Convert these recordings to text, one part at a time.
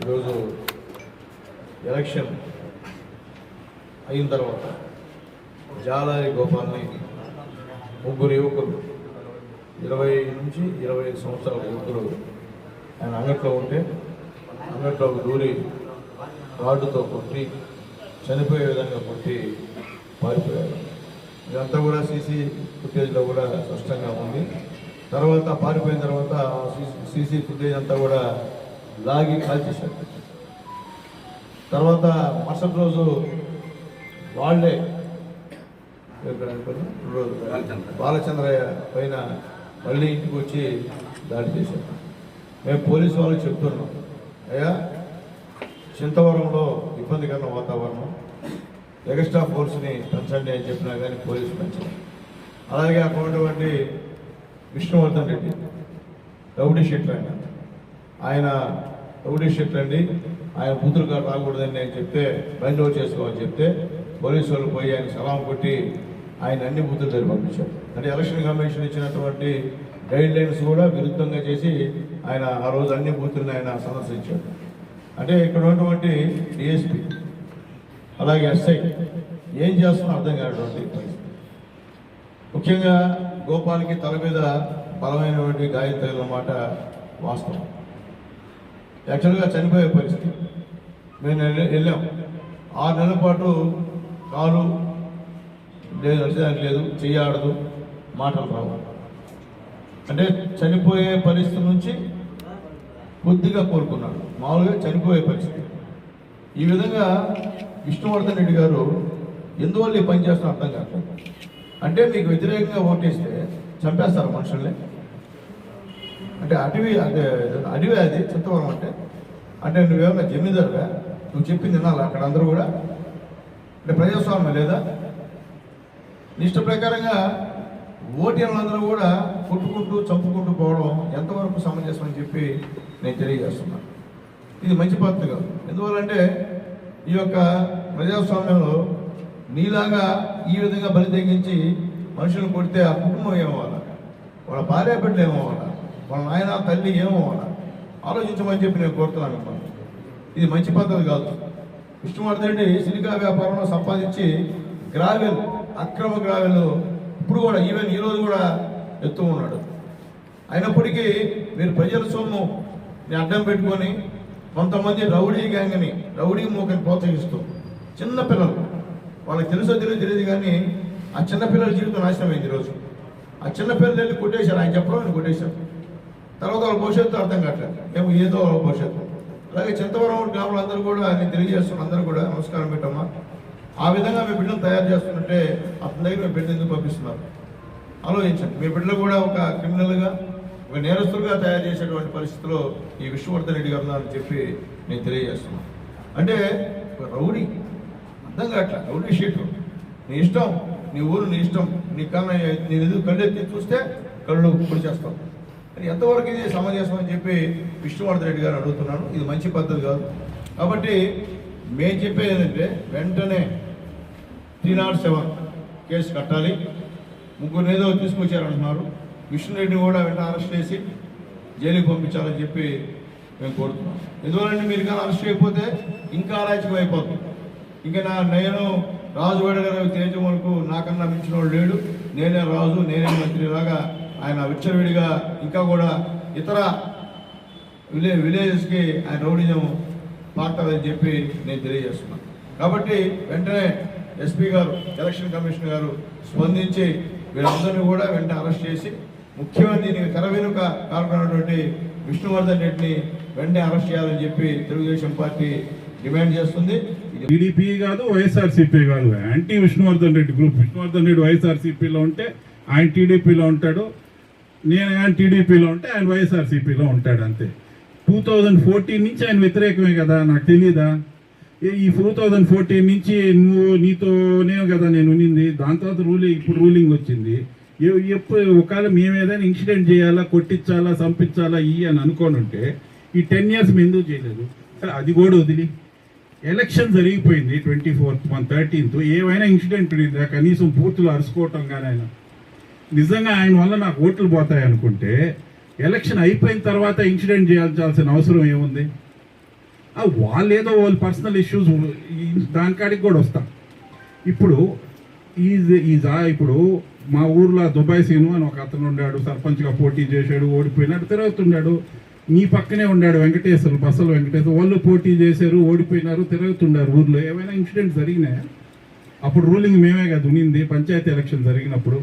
ఈరోజు ఎలక్షన్ అయిన తర్వాత జాలారి గోపాల్ని ముగ్గురు యువకులు ఇరవై నుంచి ఇరవై ఐదు సంవత్సరాల యువకులు ఆయన అంగట్లో ఉంటే అంగట్లోకి దూరి రాడ్డుతో కొట్టి చనిపోయే విధంగా కొట్టి పారిపోయారు. ఇదంతా కూడా సీసీ ఫుటేజ్లో కూడా స్పష్టంగా ఉంది. తర్వాత పారిపోయిన తర్వాత సీసీ ఫుటేజ్ అంతా కూడా లాగి కాల్చేశారు తర్వాత మరుసటి రోజు వాళ్ళే? రోజు బాలచంద్రయ్య పైన మళ్ళీ ఇంటికి వచ్చి దాడి చేశారు. మేము పోలీసు వాళ్ళకి చెప్తున్నాం అయ్యా చింతవరంలో ఇబ్బందికరమైన వాతావరణం ఎక్స్ట్రా ఫోర్స్ని పెంచండి అని చెప్పినా కానీ పోలీసు పెంచారు అలాగే అక్కడ ఉన్నటువంటి విష్ణువర్ధన్ రెడ్డి రౌడీ షీట్ ఆయన ఆయన రౌడీ అండి. ఆయన కూతురు గారు రాకూడదని నేను చెప్తే బయట చేసుకోమని చెప్తే పోలీసు వాళ్ళు పోయి ఆయన సలాం కొట్టి ఆయన అన్ని బూతులు దగ్గర పంపించారు. అంటే ఎలక్షన్ కమిషన్ ఇచ్చినటువంటి గైడ్ లైన్స్ కూడా విరుద్ధంగా చేసి ఆయన ఆ రోజు అన్ని బూతులను ఆయన సందర్శించారు. అంటే ఇక్కడ ఉన్నటువంటి డిఎస్పి అలాగే ఎస్ఐ ఏం చేస్తున్నా అర్థం కానటువంటి ముఖ్యంగా గోపాల్కి తల మీద బలమైనటువంటి గాయం తగిలిన మాట వాస్తవం. యాక్చువల్గా చనిపోయే పరిస్థితి. మేము వెళ్ళాం ఆరు నెలల పాటు కాలు లేదు నడిచేదానికి లేదు చెయ్యి ఆడదు మాటలు రావు. అంటే చనిపోయే పరిస్థితి నుంచి కొద్దిగా కోరుకున్నాడు మామూలుగా చనిపోయే పరిస్థితి. ఈ విధంగా విష్ణువర్ధన్ రెడ్డి గారు ఎందువల్ల ఈ పని చేస్తున్నా అర్థం కాదు అంటే మీకు వ్యతిరేకంగా ఓటేస్తే చంపేస్తారు మనుషుల్ని. అంటే అడవి అదే అడవి అది చింతవరం అంటే. అంటే నువ్వేమన్నా జమీందారుగా నువ్వు చెప్పింది వినాలి అక్కడ అందరూ కూడా? అంటే ప్రజాస్వామ్యం లేదా? ఇష్ట ప్రకారంగా ఓటీలందరూ కూడా కొట్టుకుంటూ చంపుకుంటూ పోవడం ఎంతవరకు సమంజసం అని చెప్పి నేను తెలియజేస్తున్నాను ఇది మంచి పద్ధతి కాదు. ఎందువల్లంటే ఈ యొక్క ప్రజాస్వామ్యంలో నీలాగా ఈ విధంగా బలి తెగించి మనుషులను కొడితే ఆ కుటుంబం ఏమవ్వాలా? వాళ్ళ భార్య బిడ్డలు ఏమవ్వాలా? వాళ్ళ నాయన తల్లి ఏమో ఆలోచించమని చెప్పి నేను కోరుతున్నాను మిమ్మల్ని. ఇది మంచి పద్ధతి కాదు. విష్ణువర్ధన్ రెడ్డి సిలికా వ్యాపారంలో సంపాదించి గ్రావెల్ అక్రమ గ్రావెల్ ఇప్పుడు కూడా ఈవెన్ ఈరోజు కూడా ఎత్తు ఉన్నాడు. అయినప్పటికీ మీరు ప్రజల సొమ్ము అడ్డం పెట్టుకొని కొంతమంది రౌడీ గ్యాంగ్ని రౌడీ మూకని ప్రోత్సహిస్తూ చిన్నపిల్లలు వాళ్ళకి తెలుసో తెలియదు తెలియదు కానీ ఆ చిన్నపిల్లల జీవితం నాశనమైంది ఈరోజు ఆ చిన్నపిల్లలు వెళ్ళి కొట్టేశారు. ఆయన చెప్పడం ఆయన కొట్టేశారు. తర్వాత వాళ్ళ భవిష్యత్తు అర్థం కావట్లేదు. మేము ఏదో వాళ్ళ భవిష్యత్తు. అలాగే చింతవరం గ్రామంలో అందరూ కూడా నేను తెలియజేస్తున్న అందరూ కూడా నమస్కారం పెట్టమ్మా. ఆ విధంగా మీ బిడ్డను తయారు చేస్తుంటే అతని దగ్గర మీ బిడ్డ ఎందుకు పంపిస్తున్నారు? ఆలోచించండి. మీ బిడ్డలు కూడా ఒక క్రిమినల్గా ఒక నేరస్తులుగా తయారు చేసేటువంటి పరిస్థితిలో ఈ విష్ణువర్ధన్ రెడ్డి గారు ఉన్నారని చెప్పి నేను తెలియజేస్తున్నాను అంటే ఒక రౌడీ అర్థం కావట్లే. Rowdy sheet. నీ ఇష్టం నీ ఊరు నీ ఇష్టం నీ కన్నా నేను ఎదురు కళ్ళు ఎత్తి చూస్తే కళ్ళు పొడి చేస్తావు. అది ఎంతవరకు ఇది సమంజసం అని చెప్పి విష్ణువర్ధన్ రెడ్డి గారు అడుగుతున్నాను. ఇది మంచి పద్ధతి కాదు. కాబట్టి మేము చెప్పేది ఏంటంటే వెంటనే త్రీ నాట్ సెవెన్ కేసు కట్టాలి. ముగ్గురు ఏదో తీసుకొచ్చారంటున్నారు విష్ణురెడ్డిని కూడా వెంటనే అరెస్ట్ చేసి జైలుకి పంపించాలని చెప్పి మేము కోరుతున్నాం. ఎందువల్లంటే మీరు కానీ అరెస్ట్ అయిపోతే ఇంకా అరాచకం అయిపోతుంది. ఇంకా నా నేను రాజు గారు తేజం వరకు నాకన్నా మించిన వాడు లేడు. నేనే రాజు నేనే మంత్రి లాగా ఆయన విచ్చలవిడిగా ఇంకా కూడా ఇతర విలే విలేజెస్కి ఆయన రౌడిజం పాడతారని చెప్పి నేను తెలియజేస్తున్నాను కాబట్టి వెంటనే ఎస్పీ గారు ఎలక్షన్ కమిషనర్ గారు స్పందించి వీళ్ళందరినీ కూడా వెంటనే అరెస్ట్ చేసి ముఖ్యమైన దీనికి తెర వెనుక కారణమైనటువంటి విష్ణువర్ధన్ రెడ్డిని వెంటనే అరెస్ట్ చేయాలని చెప్పి తెలుగుదేశం పార్టీ డిమాండ్ చేస్తుంది. టీడీపీ కాదు వైఎస్ఆర్సీపీ కాదు. Anti Vishnuvardhan Reddy group. Vishnuvardhan Reddy వైఎస్ఆర్సీపీలో ఉంటే ఆయన టీడీపీలో ఉంటాడు. నేను ఆయన టీడీపీలో ఉంటే ఆయన వైఎస్ఆర్సీపీలో ఉంటాడు అంతే. టూ థౌజండ్ ఫోర్టీన్ నుంచి ఆయన వ్యతిరేకమే కదా నాకు తెలియదా ఏ- ఈ టూ థౌజండ్ ఫోర్టీన్ నుంచి నువ్వు నీతోనే కదా నేను ఉన్నింది. దాని తర్వాత రూలింగ్ ఇప్పుడు రూలింగ్ వచ్చింది. ఎప్పుడు ఒకవేళ మేము ఏదైనా ఇన్సిడెంట్ చేయాలా కొట్టించాలా చంపించాలా ఈ అని అనుకోని ఉంటే ఈ టెన్ ఇయర్స్ మేము ఎందుకు చేయలేదు? సరే అది కూడా వదిలి. ఎలక్షన్ జరిగిపోయింది ట్వంటీ ఫోర్త్ మన థర్టీన్త్. ఏమైనా ఇన్సిడెంట్ ఉండిందా కనీసం పూర్తులు అరుచుకోవటం కానీ ఆయన నిజంగా ఆయన వల్ల నాకు ఓట్లు పోతాయి అనుకుంటే ఎలక్షన్ అయిపోయిన తర్వాత ఇన్సిడెంట్ చేయాల్సిన అవసరం ఏముంది? వాళ్ళు ఏదో వాళ్ళ పర్సనల్ ఇష్యూస్ దానికాడికి కూడా వస్తాం. ఇప్పుడు ఈజ్ ఈజా ఇప్పుడు మా ఊర్లో దుబాయ్ సీను అని ఒక అతను ఉన్నాడు సర్పంచ్గా పోటీ చేశాడు ఓడిపోయినాడు తిరుగుతున్నాడు. నీ పక్కనే ఉన్నాడు వెంకటేశ్వరులు బస్సులు వెంకటేశ్వర వాళ్ళు పోటీ చేశారు ఓడిపోయినారు తిరుగుతున్నారు ఊర్లో. ఏమైనా ఇన్సిడెంట్స్ జరిగినాయా? అప్పుడు రూలింగ్ మేమే కదా ఉనింది పంచాయతీ ఎలక్షన్ జరిగినప్పుడు.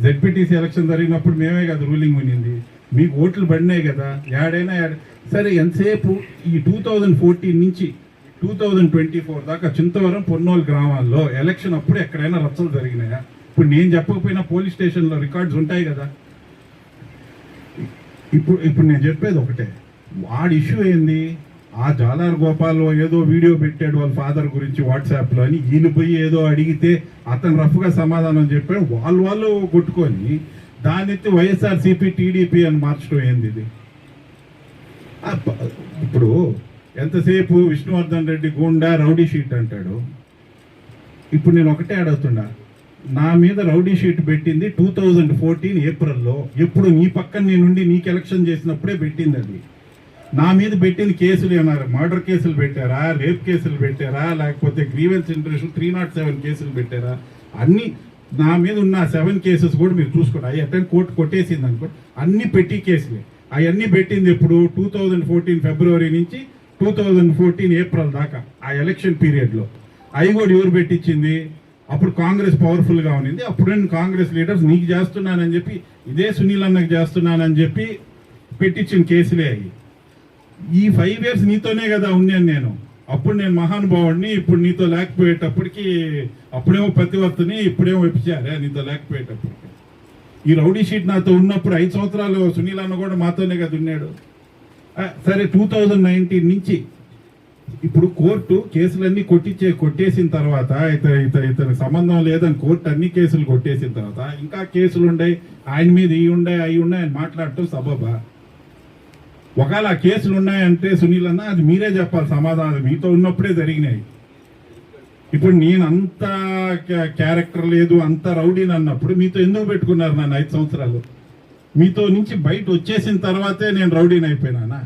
జెడ్పీటీసీ ఎలక్షన్ జరిగినప్పుడు మేమే కదా రూలింగ్ ఉనింది మీకు ఓట్లు పడినాయి కదా. ఏడైనా ఏడ- సరే ఎంతసేపు ఈ టూ థౌజండ్ ఫోర్టీన్ నుంచి టూ థౌజండ్ ట్వంటీ ఫోర్ దాకా చింతవరం పొన్నోలు గ్రామాల్లో ఎలక్షన్ అప్పుడు ఎక్కడైనా రచ్చలు జరిగినాయా? ఇప్పుడు నేను చెప్పకపోయినా పోలీస్ స్టేషన్లో రికార్డ్స్ ఉంటాయి కదా. ఇప్పుడు ఇప్పుడు నేను చెప్పేది ఒకటే. వాడి ఇష్యూ ఏంది? ఆ జాలార్ గోపాల్ ఏదో వీడియో పెట్టాడు వాళ్ళ ఫాదర్ గురించి వాట్సాప్లో అని ఈయన పోయి ఏదో అడిగితే అతను రఫ్గా సమాధానం చెప్పాడు. వాళ్ళు వాళ్ళు కొట్టుకొని దాన్ని వైఎస్ఆర్సీపీ టీడీపీ అని మార్చడం ఏంది ఇది? ఇప్పుడు ఎంతసేపు విష్ణువర్ధన్ రెడ్డి గూండా రౌడీ షీట్ అంటాడు? ఇప్పుడు నేను ఒకటే అడుగుతున్నా. నా మీద రౌడీ షీట్ పెట్టింది టూ థౌజండ్ ఫోర్టీన్ ఏప్రిల్లో. ఎప్పుడు నీ పక్కన నేనుండి నీకు ఎలక్షన్ చేసినప్పుడే పెట్టింది అది. నా మీద పెట్టిన కేసులు ఏమన్నారు? మర్డర్ కేసులు పెట్టారా? రేప్ కేసులు పెట్టారా? లేకపోతే grievance interest three not seven కేసులు పెట్టారా? అన్ని నా మీద ఉన్న సెవెన్ కేసెస్ కూడా మీరు చూసుకోండి. అవి అటెండ్ కోర్టు కొట్టేసింది అనుకో అన్ని పెట్టి కేసులే. అవన్నీ పెట్టింది ఇప్పుడు టూ థౌజండ్ ఫోర్టీన్ ఫిబ్రవరి నుంచి టూ థౌజండ్ ఫోర్టీన్ ఏప్రిల్ దాకా ఆ ఎలక్షన్ పీరియడ్లో. అవి కూడా ఎవరు పెట్టించింది? అప్పుడు కాంగ్రెస్ పవర్ఫుల్గా ఉన్నింది. అప్పుడు కాంగ్రెస్ లీడర్స్ నీకు చేస్తున్నానని చెప్పి ఇదే సునీల్ అన్నకు చేస్తున్నానని చెప్పి పెట్టించిన కేసులే అవి. ఈ ఫైవ్ ఇయర్స్ నీతోనే కదా ఉన్నాను నేను. అప్పుడు నేను మహానుభావుడిని ఇప్పుడు నీతో లేకపోయేటప్పటికి అప్పుడేమో ప్రతివర్తని ఇప్పుడేమో వ్యభిచారా నీతో లేకపోయేటప్పటికి. ఈ రౌడీ షీట్ నాతో ఉన్నప్పుడు ఐదు సంవత్సరాలు సునీల్ అన్న కూడా మాతోనే కదా ఉన్నాడు. సరే టూ థౌజండ్ నైన్టీన్ నుంచి ఇప్పుడు కోర్టు కేసులన్నీ కొట్టించే కొట్టేసిన తర్వాత ఇత ఇత ఇతనికి సంబంధం లేదని కోర్టు అన్ని కేసులు కొట్టేసిన తర్వాత ఇంకా కేసులు ఉన్నాయి ఆయన మీద ఇవి ఉన్నాయి అవి ఉన్నాయి అని మాట్లాడటం సబబా ఒకవేళ ఆ కేసులు ఉన్నాయంటే సునీల్ అన్న అది మీరే చెప్పాలి సమాధానం మీతో ఉన్నప్పుడే జరిగినాయి. ఇప్పుడు నేను అంత క్యారెక్టర్ లేదు అంత రౌడీని అన్నప్పుడు మీతో ఎందుకు పెట్టుకున్నారు నన్ను ఐదు సంవత్సరాలు? మీతో నుంచి బయట వచ్చేసిన తర్వాతే నేను రౌడీని అయిపోయినానా?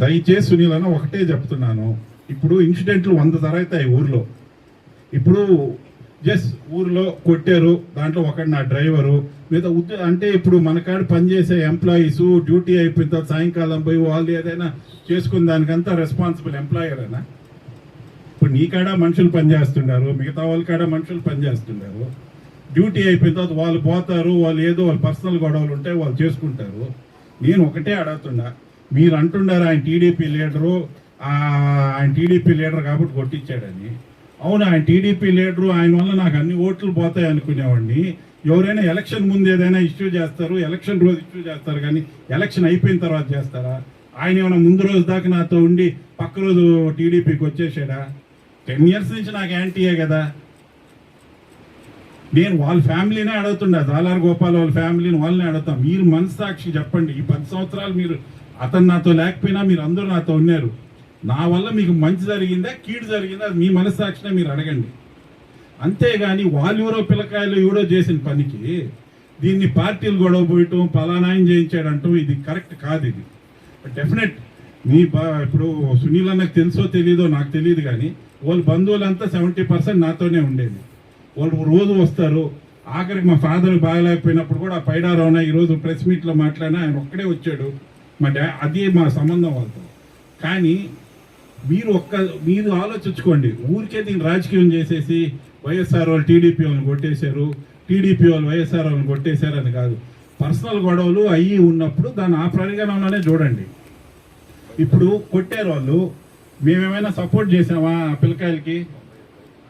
దయచేసి సునీల్ అన్న ఒకటే చెప్తున్నాను. ఇప్పుడు ఇన్సిడెంట్లు వంద జరుగుతాయి ఊర్లో. ఇప్పుడు జస్ట్ ఊర్లో కొట్టారు దాంట్లో ఒకడు నా డ్రైవరు లేదా ఉద్య అంటే ఇప్పుడు మనకాడ పనిచేసే ఎంప్లాయీస్ డ్యూటీ అయిపోయిన తర్వాత సాయంకాలం పోయి వాళ్ళు ఏదైనా చేసుకున్న దానికంతా రెస్పాన్సిబుల్ ఎంప్లాయరేనా ఇప్పుడు నీ కాడ మనుషులు పనిచేస్తున్నారు మిగతా వాళ్ళ కాడ మనుషులు పనిచేస్తున్నారు డ్యూటీ అయిపోయిన తర్వాత వాళ్ళు పోతారు వాళ్ళు ఏదో వాళ్ళ పర్సనల్ గొడవలు ఉంటే వాళ్ళు చేసుకుంటారు. నేను ఒకటే అడుగుతున్నా మీరు అంటున్నారు ఆయన టీడీపీ లీడరు ఆయన టీడీపీ లీడర్ కాబట్టి కొట్టించాడని. అవును ఆయన టీడీపీ లీడరు ఆయన వల్ల నాకు అన్ని ఓట్లు పోతాయి అనుకునేవాడిని. ఎవరైనా ఎలక్షన్ ముందు ఏదైనా ఇష్యూ చేస్తారు ఎలక్షన్ రోజు ఇష్యూ చేస్తారు కానీ ఎలక్షన్ అయిపోయిన తర్వాత చేస్తారా? ఆయన ఏమైనా ముందు రోజు దాకా నాతో ఉండి పక్క రోజు టీడీపీకి వచ్చేసాడా? టెన్ ఇయర్స్ నుంచి నాకు యాంటీయే కదా. నేను వాళ్ళ ఫ్యామిలీనే అడుగుతుండే దాలార్ గోపాల్ వాళ్ళ ఫ్యామిలీని వాళ్ళని అడుగుతాం. మీరు మనసాక్షి చెప్పండి. ఈ పది సంవత్సరాలు మీరు అతను నాతో లేకపోయినా మీరు అందరూ నాతో ఉన్నారు. నా వల్ల మీకు మంచి జరిగిందా కీడు జరిగిందా అది మీ మనస్సాక్షినే మీరు అడగండి. అంతేగాని వాళ్ళు ఎవరో పిల్లకాయలు ఎవడో చేసిన పనికి దీన్ని పార్టీలు గొడవ పోయటం పలానాయం చేయించాడంటూ ఇది కరెక్ట్ కాదు ఇది. డెఫినెట్ మీ బా ఇప్పుడు సునీల్ అన్నకు తెలుసో తెలీదో నాకు తెలియదు కానీ వాళ్ళ బంధువులంతా సెవెంటీ పర్సెంట్ నాతోనే ఉండేది. వాళ్ళు రోజు వస్తారు. ఆఖరికి మా ఫాదర్ బాగలేకపోయినప్పుడు కూడా పైడా రవణ ఈరోజు ప్రెస్ మీట్లో మాట్లాడినా ఆయన ఒక్కడే వచ్చాడు. మా డా అది మా సంబంధం వాళ్ళతో. కానీ మీరు ఒక్క మీరు ఆలోచించుకోండి. ఊరికే దీన్ని రాజకీయం చేసేసి వైఎస్ఆర్ వాళ్ళు టీడీపీ వాళ్ళని కొట్టేశారు టీడీపీ వాళ్ళు వైఎస్ఆర్ వాళ్ళని కొట్టేశారు అని కాదు. పర్సనల్ గొడవలు అయ్యి ఉన్నప్పుడు దాన్ని ఆ పరిగణనలోనే చూడండి. ఇప్పుడు కొట్టారు వాళ్ళు. మేమేమైనా సపోర్ట్ చేసామా పిల్లకాయలకి?